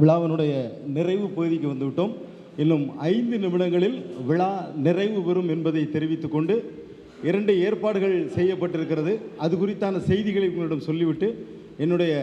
விழாவினுடைய நிறைவு பகுதிக்கு வந்துவிட்டோம். இன்னும் ஐந்து நிமிடங்களில் விழா நிறைவு பெறும் என்பதை தெரிவித்துக்கொண்டு இரண்டு ஏற்பாடுகள் செய்யப்பட்டிருக்கிறது. அது குறித்தான செய்திகளை உங்களிடம் சொல்லிவிட்டு என்னுடைய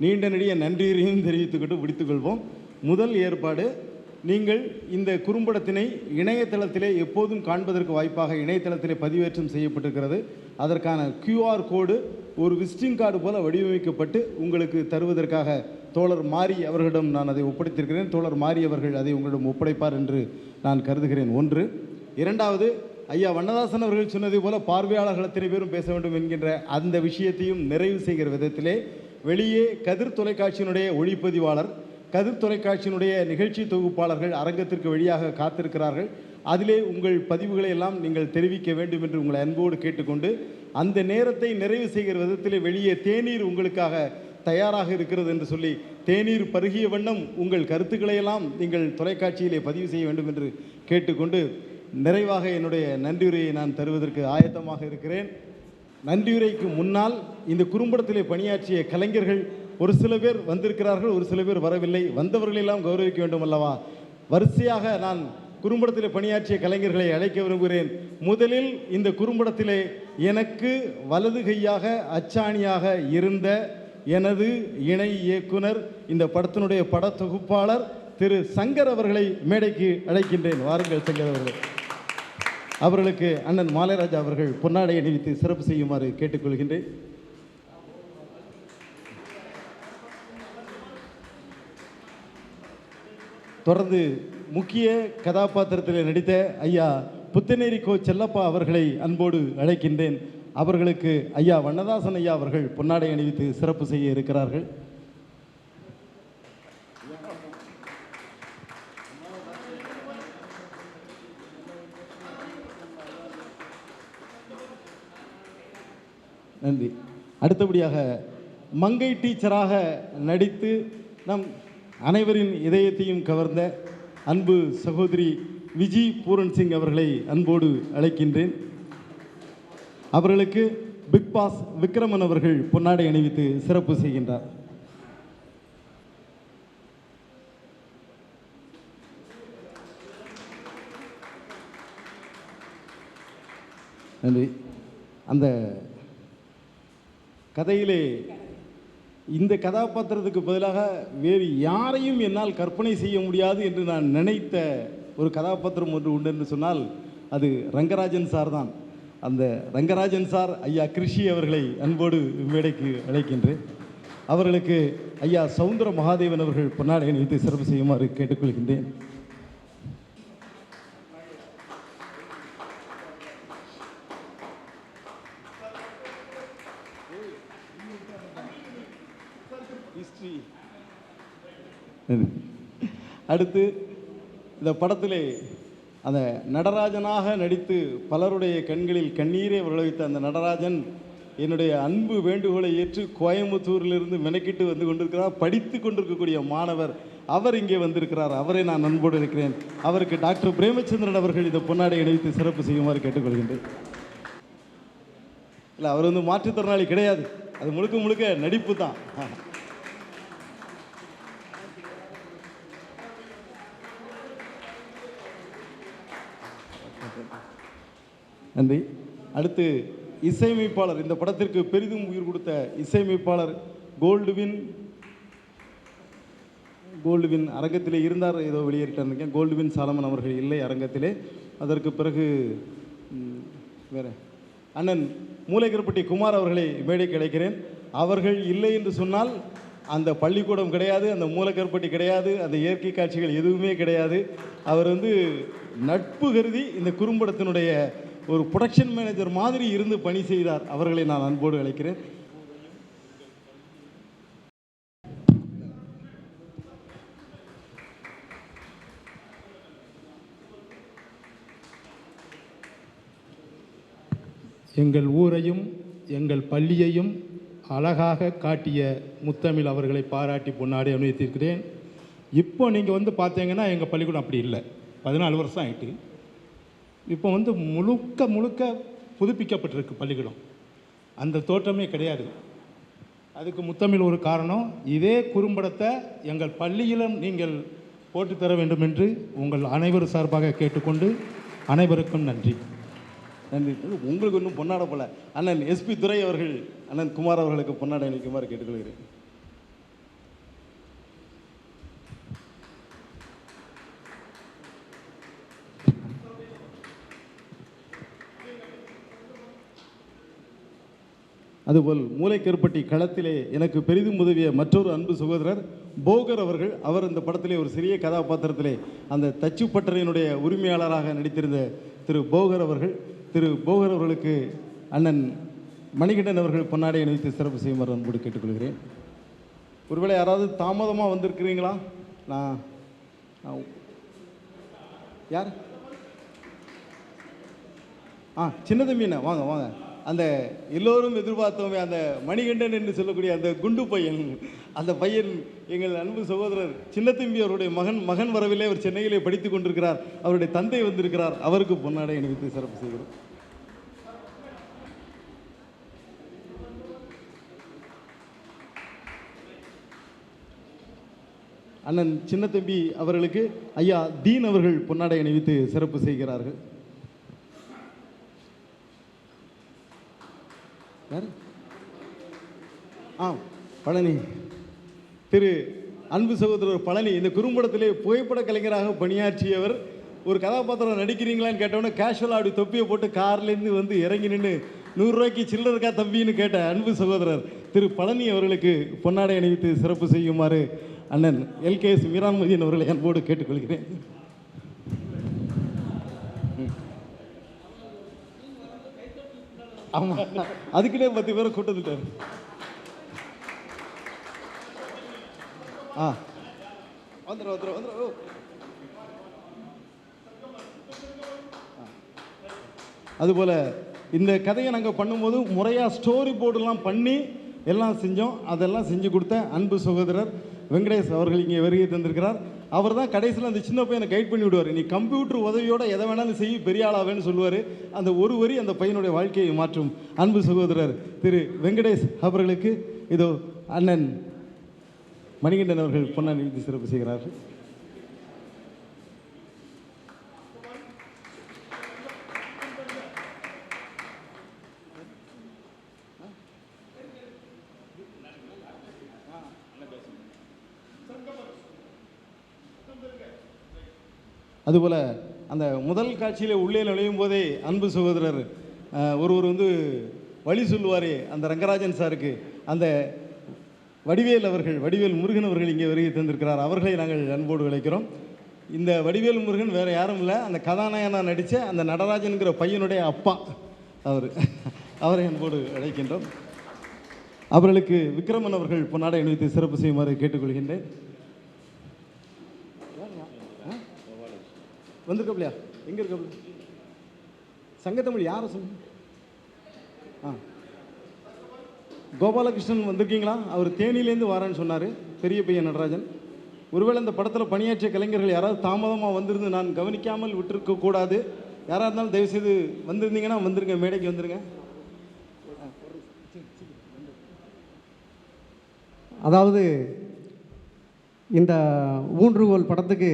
நீண்ட நெடிய நன்றியையும் தெரிவித்துக்கிட்டு முடித்துக்கொள்வோம் முதல் ஏற்பாடு நீங்கள் இந்த குறும்படத்தினை இணையதளத்திலே எப்போதும் காண்பதற்கு வாய்ப்பாக இணையதளத்திலே பதிவேற்றம் செய்யப்பட்டிருக்கிறது. அதற்கான கியூஆர் கோடு ஒரு விசிட்டிங் கார்டு போல வடிவமைக்கப்பட்டு உங்களுக்கு தருவதற்காக தோழர் மாரி அவர்களிடம் நான் அதை ஒப்படைத்திருக்கிறேன். தோழர் மாரி அவர்கள் அதை உங்களிடம் ஒப்படைப்பார் என்று நான் கருதுகிறேன். ஒன்று இரண்டாவது ஐயா வண்ணதாசன் அவர்கள் சொன்னதை போல பார்வையாளர்கள் அத்தனை பேரும் பேச வேண்டும் என்கின்ற அந்த விஷயத்தையும் நிறைவு செய்கிற விதத்திலே வெளியே கதிர் தொலைக்காட்சியினுடைய ஒளிப்பதிவாளர் கதிர் தொலைக்காட்சியினுடைய நிகழ்ச்சி தொகுப்பாளர்கள் அரங்கத்திற்கு வெளியாக காத்திருக்கிறார்கள். அதிலே உங்கள் பதிவுகளை எல்லாம் நீங்கள் தெரிவிக்க வேண்டும் என்று உங்களை அன்போடு கேட்டுக்கொண்டு அந்த நேரத்தை நிறைவு செய்கிற விதத்திலே வெளியே தேநீர் உங்களுக்காக தயாராக இருக்கிறது என்று சொல்லி தேநீர் பருகிய வண்ணம் உங்கள் கருத்துக்களையெல்லாம் நீங்கள் தொலைக்காட்சியிலே பதிவு செய்ய வேண்டும் என்று கேட்டுக்கொண்டு நிறைவாக என்னுடைய நன்றியுரையை நான் தருவதற்கு ஆயத்தமாக இருக்கிறேன். நன்றியுரைக்கு முன்னால் இந்த குறும்படத்திலே பணியாற்றிய கலைஞர்கள் ஒரு சில பேர் வந்திருக்கிறார்கள் ஒரு சில பேர் வரவில்லை. வந்தவர்களெல்லாம் கௌரவிக்க வேண்டும் அல்லவா வரிசையாக நான் குறும்படத்தில் பணியாற்றிய கலைஞர்களை அழைக்க விரும்புகிறேன். முதலில் இந்த குறும்படத்திலே எனக்கு வலது கையாக அச்சாணியாக இருந்த எனது இணை இயக்குனர் இந்த படத்தினுடைய பட தொகுப்பாளர் திரு சங்கர் அவர்களை மேடைக்கு அழைக்கின்றேன். வாருங்கள் சங்கர் அவர்கள். அவர்களுக்கு அண்ணன் மாலைராஜா அவர்கள் பொன்னாடை அணிவித்து சிறப்பு செய்யுமாறு கேட்டுக்கொள்கின்றேன். தொடர்ந்து முக்கிய கதாபாத்திரத்தில் நடித்த ஐயா புத்தநேரி கோ செல்லப்பா அவர்களை அன்போடு அழைக்கின்றேன். அவர்களுக்கு ஐயா வண்ணதாசன் ஐயா அவர்கள் பொன்னாடை அணிவித்து சிறப்பு செய்ய இருக்கிறார்கள். நன்றி. அடுத்தபடியாக மங்கை டீச்சராக நடித்து நம் அனைவரின் இதயத்தையும் கவர்ந்த அன்பு சகோதரி விஜி பூரன் சிங் அவர்களை அன்போடு அழைக்கின்றேன். அவர்களுக்கு பிக் பாஸ் விக்ரமன் அவர்கள் பொன்னாடை அணிவித்து சிறப்பு செய்கின்றார். நன்றி. அந்த கதையிலே இந்த கதாபாத்திரத்துக்கு பதிலாக வேறு யாரையும் என்னால் கற்பனை செய்ய முடியாது என்று நான் நினைத்த ஒரு கதாபாத்திரம் ஒன்று உண்டு என்று சொன்னால் அது ரங்கராஜன் சார் தான். அந்த ரங்கராஜன் சார் ஐயா கிருஷி அவர்களை அன்போடு மேடைக்கு அழைக்கின்றேன். அவர்களுக்கு ஐயா சவுந்தர மகாதேவன் அவர்கள் பொன்னாடை அணிவித்து சிறப்பு செய்யுமாறு கேட்டுக்கொள்கின்றேன். அடுத்து இந்த படத்திலே அந்த நடராஜனாக நடித்து பலருடைய கண்களில் கண்ணீரை விளைவித்த அந்த நடராஜன் என்னுடைய அன்பு வேண்டுகோளை ஏற்று கோயம்புத்தூரிலிருந்து மெனக்கிட்டு வந்து கொண்டிருக்கிறார் படித்து கொண்டிருக்கக்கூடிய மாணவர். அவர் இங்கே வந்திருக்கிறார். அவரை நான் அன்போடு இருக்கிறேன். அவருக்கு டாக்டர் பிரேமச்சந்திரன் அவர்கள் இந்த பொன்னாடை அணிவித்து சிறப்பு செய்யுமாறு கேட்டுக்கொள்கின்றேன். இல்லை அவர் வந்து மாற்றுத்திறனாளி கிடையாது. அது முழுக்க முழுக்க நடிப்பு தான். நன்றி. அடுத்து இசையமைப்பாளர் இந்த படத்திற்கு பெரிதும் உயிர் கொடுத்த இசையமைப்பாளர் கோல்டுவின் கோல்டுவின் அரங்கத்திலே இருந்தார் ஏதோ வெளியேறிட்டார் கோல்டுவின் சாலமன் அவர்கள் இல்லை அரங்கத்திலே. அதற்கு பிறகு வேற. அண்ணன் மூலைக்கருப்பட்டி குமார் அவர்களை மேடை கிடைக்கிறேன் அவர்கள் இல்லை என்று சொன்னால் அந்த பள்ளிக்கூடம் கிடையாது அந்த மூலக்கருப்பட்டி கிடையாது அந்த இயற்கை காட்சிகள் எதுவுமே கிடையாது. அவர் வந்து நட்பு கருதி இந்த குறும்படத்தினுடைய ஒரு ப்ரொடக்ஷன் மேனேஜர் மாதிரி இருந்து பணி செய்தார். அவர்களை நான் அன்போடு அழைக்கிறேன். எங்கள் ஊரையும் எங்கள் பள்ளியையும் அழகாக காட்டிய முத்தமிழ் அவர்களை பாராட்டி பொன்னாடி அனுபவித்திருக்கிறேன். இப்போ நீங்கள் வந்து பார்த்தீங்கன்னா எங்கள் பள்ளிக்கூடம் அப்படி இல்லை. பதினாலு வருஷம் ஆயிட்டு. இப்போ வந்து முழுக்க முழுக்க புதுப்பிக்கப்பட்டிருக்கு பள்ளிக்கூடம். அந்த தோற்றமே கிடையாது. அதுக்கு முத்தமிழ் ஒரு காரணம். இதே குறும்படத்தை எங்கள் பள்ளியிலும் நீங்கள் போட்டு தர வேண்டும் என்று உங்கள் அனைவரும் சார்பாக கேட்டுக்கொண்டு அனைவருக்கும் நன்றி. நன்றி. உங்களுக்கு இன்னும் பொன்னாட போல. அண்ணன் எஸ்பி துரை அவர்கள் அண்ணன் குமார் அவர்களுக்கு பொன்னாடை அளிக்குமாறு கேட்டுக்கொள்கிறேன். அதுபோல் மூளைக்கருப்பட்டி களத்திலே எனக்கு பெரிதும் உதவிய மற்றொரு அன்பு சகோதரர் போகர் அவர்கள் அவர் இந்த படத்திலே ஒரு சிறிய கதாபாத்திரத்திலே அந்த தச்சு பட்டறையினுடைய உரிமையாளராக நடித்திருந்த திரு போகர் அவர்கள். திரு போகர் அவர்களுக்கு அண்ணன் மணிகண்டன் அவர்கள் பொன்னாடை அணிவித்து சிறப்பு செய்யுமாறு அன்போடு கேட்டுக்கொள்கிறேன். ஒருவேளை யாராவது தாமதமாக வந்திருக்கிறீங்களா? நான் யார்? ஆ சின்ன தம்பிண்ணா வாங்க வாங்க. அந்த எல்லோரும் எதிர்பார்த்தோமே அந்த மணிகண்டன் என்று சொல்லக்கூடிய அந்த குண்டு பையன் அந்த பையன் எங்கள் அன்பு சகோதரர் சின்னத்தம்பி அவருடைய மகன் மகன் வரவில்லை அவர் சென்னையிலே படித்துக் கொண்டிருக்கிறார் அவருடைய தந்தை வந்திருக்கிறார் அவருக்கு பொன்னாடை அணிவித்து சிறப்பு செய்கிறோம். அண்ணன் சின்னத்தம்பி அவர்களுக்கு ஐயா தீன் அவர்கள் பொன்னாடை அணிவித்து சிறப்பு செய்கிறார்கள். யார் ஆ பழனி. திரு அன்பு சகோதரர் பழனி இந்த குறும்படத்திலே புகைப்பட கலைஞராக பணியாற்றியவர் ஒரு கதாபாத்திரம் நடிக்கிறீங்களான்னு கேட்டவொடனே கேஷுவலாக அப்படி தொப்பியை போட்டு கார்லேருந்து வந்து இறங்கி நின்று நூறுரூவாய்க்கு சில்லறை இருக்கா தம்பின்னு கேட்ட அன்பு சகோதரர் திரு பழனி அவர்களுக்கு பொன்னாடை அணிவித்து சிறப்பு செய்யுமாறு அண்ணன் எல்கேஎஸ் மீரான்மதியன் அவர்களை அன்போடு கேட்டுக்கொள்கிறேன். ஆமாம் அதுக்குள்ளே பத்து பேரை கூட்டத்துட்டார் ஆ. வந்துடும் வந்துடும் வந்துடும் அதுபோல் இந்த கதையை நாங்கள் பண்ணும்போது முறையாக ஸ்டோரி போர்டுலாம் பண்ணி எல்லாம் செஞ்சோம். அதெல்லாம் செஞ்சு கொடுத்த அன்பு சகோதரர் வெங்கடேஷ் அவர்கள் இங்கே வருகை தந்திருக்கிறார். அவர் தான் கடைசியில் அந்த சின்ன பையனை கைட் பண்ணி விடுவார். நீ கம்ப்யூட்டர் உதவியோட எதை வேணாலும் செய்ய பெரிய ஆளாவேன்னு சொல்லுவார். அந்த ஒரு வரி அந்த பையனுடைய வாழ்க்கையை மாற்றும். அன்பு சகோதரர் திரு வெங்கடேஷ் அவர்களுக்கு இதோ அண்ணன் மணிகண்டன் அவர்கள் பொன்னாடி சிறப்பு செய்கிறார்கள். அதுபோல் அந்த முதல் காட்சியில் உள்ளே நுழையும் போதே அன்பு சகோதரர் ஒருவர் வந்து வழி சொல்லுவாரே அந்த ரங்கராஜன் சாருக்கு. அந்த வடிவேல் அவர்கள் வடிவேல் முருகன் அவர்கள் இங்கே வருகை தந்திருக்கிறார். அவர்களை நாங்கள் அன்போடு அழைக்கிறோம். இந்த வடிவேல் முருகன் வேறு யாரும் இல்லை. அந்த கதாநாயகனாக நடித்த அந்த நடராஜன்கிற பையனுடைய அப்பா அவர். அவரை அன்போடு அழைக்கின்றோம். அவர்களுக்கு விக்ரமன் அவர்கள் பொன்னாடை அணிவித்து சிறப்பு செய்யுமாறு கேட்டுக்கொள்கின்றேன். வந்திருக்கப்பிலையா எங்கே இருக்கப்பல சங்கத்தமிழ் யாரை சொல்லுங்க ஆ. கோபாலகிருஷ்ணன் வந்திருக்கீங்களா? அவர் தேனியிலேருந்து வரேன்னு சொன்னார் பெரிய பையன் நடராஜன். ஒருவேளை இந்த படத்தில் பணியாற்றிய கலைஞர்கள் யாராவது தாமதமாக வந்திருந்து நான் கவனிக்காமல் விட்டிருக்க கூடாது. யாராக இருந்தாலும் தயவுசெய்து வந்திருந்தீங்கன்னா வந்துருங்க மேடைக்கு வந்துருங்க. அதாவது இந்த ஊன்றுகோல் படத்துக்கு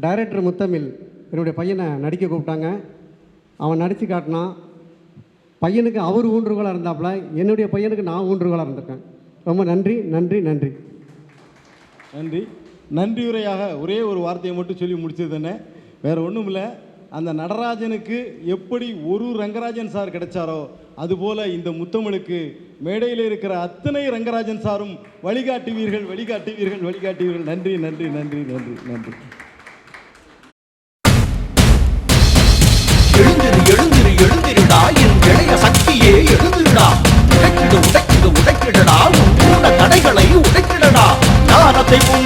டைரக்டர் முத்தமிழ் என்னுடைய பையனை நடிக்க கூப்பிட்டாங்க. அவன் நடித்து காட்டினான். பையனுக்கு அவர் ஊன்றுகோலாக இருந்தாப்புல என்னுடைய பையனுக்கு நான் ஊன்றுகோலாக இருந்திருக்கேன். ரொம்ப நன்றி நன்றி நன்றி. நன்றி. நன்றியுரையாக ஒரே ஒரு வார்த்தையை மட்டும் சொல்லி முடிச்சது தானே வேற ஒன்றும் இல்லை. அந்த நடராஜனுக்கு எப்படி ஒரு ரங்கராஜன் சார் கிடைச்சாரோ அதுபோல் இந்த முத்தமிழுக்கு மேடையில் இருக்கிற அத்தனை ரங்கராஜன் சாரும் வழிகாட்டுவீர்கள் வழிகாட்டுவீர்கள் வழிகாட்டுவீர்கள். நன்றி நன்றி நன்றி நன்றி நன்றி. சக்தியே உடைக்கிடு உடைக்கிடு உடைக்கிடடா உன் தடைகளை உடைக்கிடடா ஞானத்தை உன்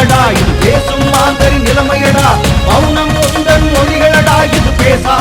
மொழிகளடா இது பேசும் மாந்தரின் நிலைமையடா. மௌனம் கொண்டன் மொழிகளடா இது பேசா